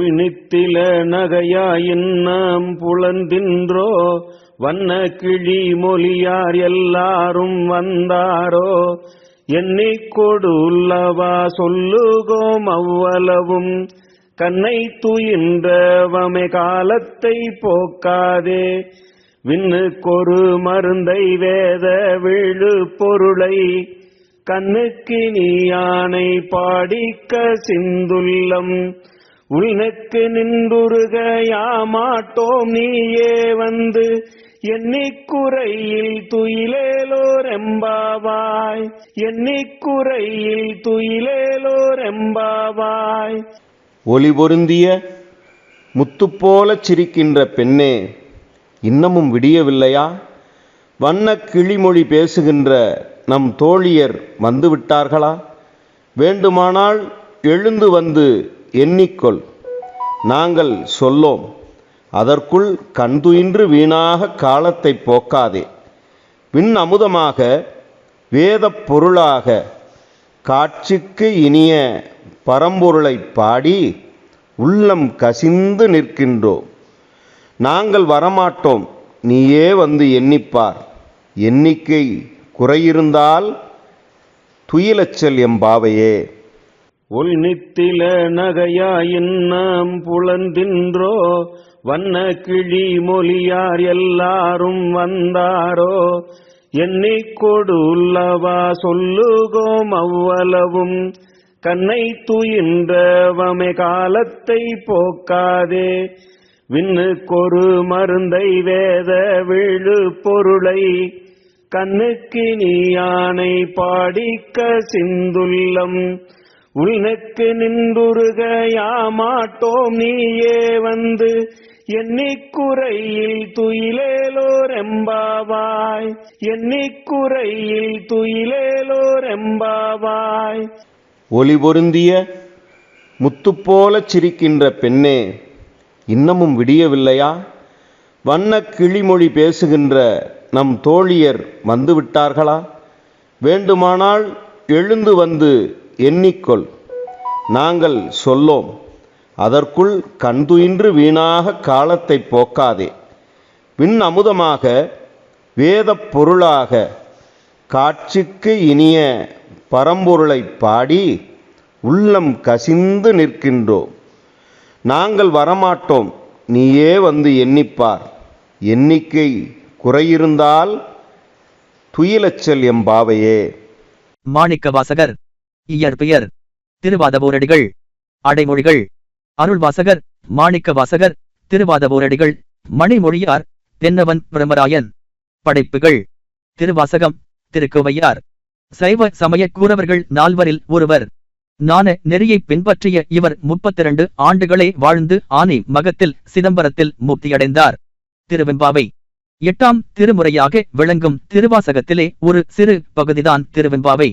ஒல் நித்தில நகையாயின் நாம் புலந்தின்றோ வண்ண கிழி மொழியார் எல்லாரும் வந்தாரோ? எண்ணிக் கொடுல்லவா சொல்லுகோம் அவ்வளவும். கண்ணை துயின்றவமை காலத்தை போக்காதே. விண்ணுக்கொரு மருந்தை வேத விழு பொருளை கண்ணுக்கு நீயானை பாடிக்க சிந்துள்ளம். உனக்கு நின்றுருக யாமாட்டோம் நீயே வந்து எண்ணிக்குறையில் துயிலேலோர் எம்பாவாய் எண்ணிக்குறையில் துயிலேலோ ரெம்பாவாய் ஒளி பொருந்திய முத்துப்போலச் சிரிக்கின்ற பெண்ணே இன்னமும் விடியவில்லையா? வண்ணக் கிளிமொழி பேசுகின்ற நம் தோழியர் வந்துவிட்டார்களா? வேண்டுமானால் எழுந்து வந்து எண்ணிக்கொள். நாங்கள் சொல்லோம் அதற்குள் கண்துயின்று வீணாக காலத்தை போக்காதே. விண் அமுதமாக வேதப் பொருளாக காட்சிக்கு இனிய பரம்பொருளை பாடி உள்ளம் கசிந்து நிற்கின்றோம். நாங்கள் வரமாட்டோம் நீயே வந்து எண்ணிப்பார். எண்ணிக்கை குறையிருந்தால் துயிலச்சல் எம்பாவையே உள்நித்தில நகையாயின் நாம் புலந்தின்றோ வண்ண கிழி மொழியார் எல்லாரும் வந்தாரோ எண்ணி கொடுல்லவா சொல்லுகோம் அவ்வளவும். கண்ணை துயின்றவமை காலத்தை போக்காதே. விண்ணுக்கொரு மருந்தை வேத விழு பொருளை கண்ணுக்கு நீயானை பாடிக்க சிந்துள்ளம். உள்நெக்கு நின்றுருக யாமாட்டோம் நீயே வந்து எண்ணிக்குறையில் துயிலேலோரெம்பாவாய். எண்ணிக்குறையில் துயிலேலோரெம்பாவாய். ஒளி பொருந்திய முத்துப்போலச் சிரிக்கின்ற பெண்ணே இன்னமும் விடியவில்லையா? வண்ணக் கிளிமொழி பேசுகின்ற நம் தோழியர் வந்துவிட்டார்களா? வேண்டுமானால் எழுந்து வந்து எண்ணிக்கொள். நாங்கள் சொல்லோம் அதற்குள் கண்துயின்று வீணாக காலத்தை போக்காதே. விண் அமுதமாக வேதப் பொருளாக காட்சிக்கு இனிய பரம்பொருளை பாடி உள்ளம் கசிந்து நிற்கின்றோம். நாங்கள் வரமாட்டோம் நீயே வந்து எண்ணிப்பார். எண்ணிக்கை குறையிருந்தால் துயிலச்சல் எம்பாவையே மாணிக்கவாசகர் இயற்பெயர் திருவாதவூரடிகள் அடைமொழிகள். அருள்வாசகர் மாணிக்கவாசகர் திருவாதவூரடிகள் மணிமொழியார் தென்னவன் பிரமராயன். படைப்புகள். திருவாசகம் திருக்குவையார். சைவ சமய கூறவர்கள் நால்வரில் ஒருவர். நான நெறியைப் பின்பற்றிய இவர் முப்பத்திரண்டு ஆண்டுகளே வாழ்ந்து ஆனி மகத்தில் சிதம்பரத்தில் முக்தியடைந்தார். திருவெம்பாவை. எட்டாம் திருமுறையாக விளங்கும் திருவாசகத்திலே ஒரு சிறு பகுதிதான் திருவெம்பாவை.